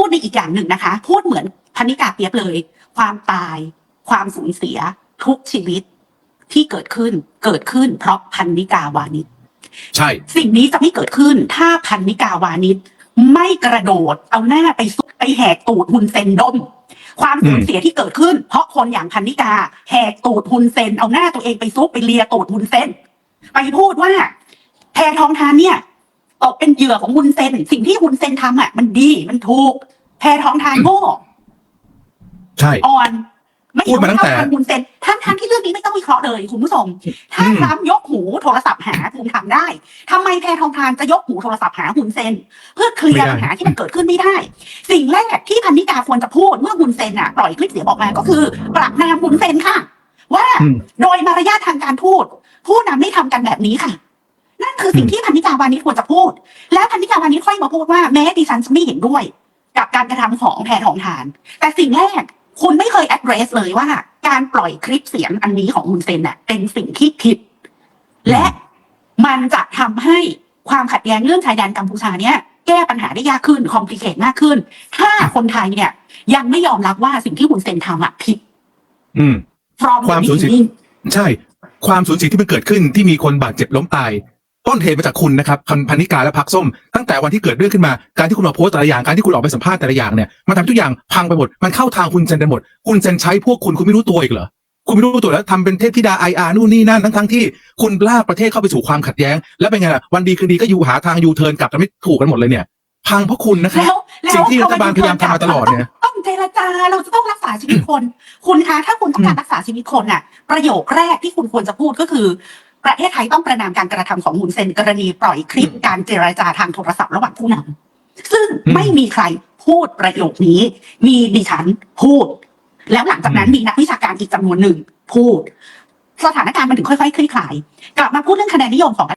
พูดในอีกอย่างหนึ่งนะคะ พูดเหมือนพันิกาเปียบเลย ความตาย ความสูญเสีย ทุกชีวิตที่เกิดขึ้นเกิดขึ้น เพราะพันนิกาวานิชใช่ สิ่งนี้จะไม่เกิดขึ้น ถ้าพันนิกาวานิชไม่กระโดดเอาหน้าไปซุกไปแหกตูดฮุนเซนดม ความสูญเสียที่เกิดขึ้น เพราะคนอย่างพันนิกา แหกตูดฮุนเซนเอาหน้าตัวเองไปซุกไปเลียตูดฮุนเซนไปพูดว่าแพทองทานเนี่ย ตกเป็นเหยื่อของฮุนเซนสิ่งที่ฮุนเซนทำอะมันดีมันถูก แพทองทานโง่ใช่ อ่อน ไม่พูดมาตั้งแต่ เท่าทันฮุนเซนทั้งทั้งที่เรื่องนี้ไม่ต้องวิเคราะห์เลยคุณผู้ชมถ้าอืมทรัมป์ยกหูโทรศัพท์หาภูมิธรรมได้ทำไมแพทองทานจะยกหูโทรศัพท์หาฮุนเซน เพื่อเคลียร์ปัญหาที่มันเกิดขึ้นไม่ได้ สิ่งแรกที่พันนิกาควรจะพูดเมื่อฮุนเซนอะปล่อยคลิปเสียงออกมาก็คือ ปรับนามฮุนเซนค่ะ ว่า อืม โดยมารยาททางการพูดผู้นำไม่ทำกันแบบนี้ค่ะ นั่นคือสิ่งที่พันนิกาวานิชควรจะพูด และพันนิกาวานิชค่อยมาพูดว่าแม้ดิฉันจะไม่เห็นด้วย กับการกระทำของแพทองทาน แต่สิ่งแรกคุณไม่เคย address เลยว่า การปล่อยคลิปเสียงอันนี้ของฮุนเซนน่ะเป็นสิ่งที่ผิด และมันจะทำให้ความขัดแย้งเรื่องชายแดนกัมพูชาเนี่ยแก้ปัญหาได้ยากขึ้นคอมพลีเคทมากขึ้น ถ้าคนไทยเนี่ย ยังไม่ยอมรับว่าสิ่งที่ฮุนเซนทำอะผิดอืม from ความสูญเสีย beginning ใช่ ความสูญเสียที่มันเกิดขึ้นที่มีคนบาดเจ็บล้มตาย ต้นเหตุมาจากคุณนะครับพันพันนิกาและพักส้ม ตั้งแต่วันที่เกิดเรื่องขึ้นมา การที่คุณมาโพสต์แต่ละอย่าง การที่คุณออกไปสัมภาษณ์แต่ละอย่างเนี่ย มันทำให้ทุกอย่างพังไปหมด มันเข้าทางคุณเซนไปหมด คุณเซนใช้พวกคุณคุณไม่รู้ตัวอีกเหรอ คุณไม่รู้ตัวแล้วทำเป็นเทพธิดาไออาร์นู่นนี่นั่นทั้งทั้งๆที่คุณลากประเทศเข้าไปสู่ความขัดแย้ง แล้วเป็นไงล่ะ วันดีคืนดีก็อยู่หาทางยูเทิร์นกลับกันไม่ถูกกันหมดเลยเนี่ย พังเพราะคุณนะครับแล้วแล้วสิ่งที่รัฐบาลพยายามทำมาตลอดเนี่ยต้องเจรจา เราจะต้องรักษาชีวิตคน คุณคะถ้าคุณต้องการรักษาชีวิตคนน่ะ ประโยคแรกที่คุณควรจะพูดก็คือ ประเทศไทยต้องประนามการกระทำของฮุนเซนกรณีปล่อยคลิปการเจรจาทางโทรศัพท์ระหว่างผู้นำซึ่งอืมไม่มีใครพูดประโยคนี้ มีดิฉันพูด แล้วหลังจากนั้นอืมมีนักวิชาการอีกจำนวนหนึ่งพูด สถานการณ์มันถึงค่อยๆคลี่คลาย กลับมาพูดเรื่องคะแนนนิยมของ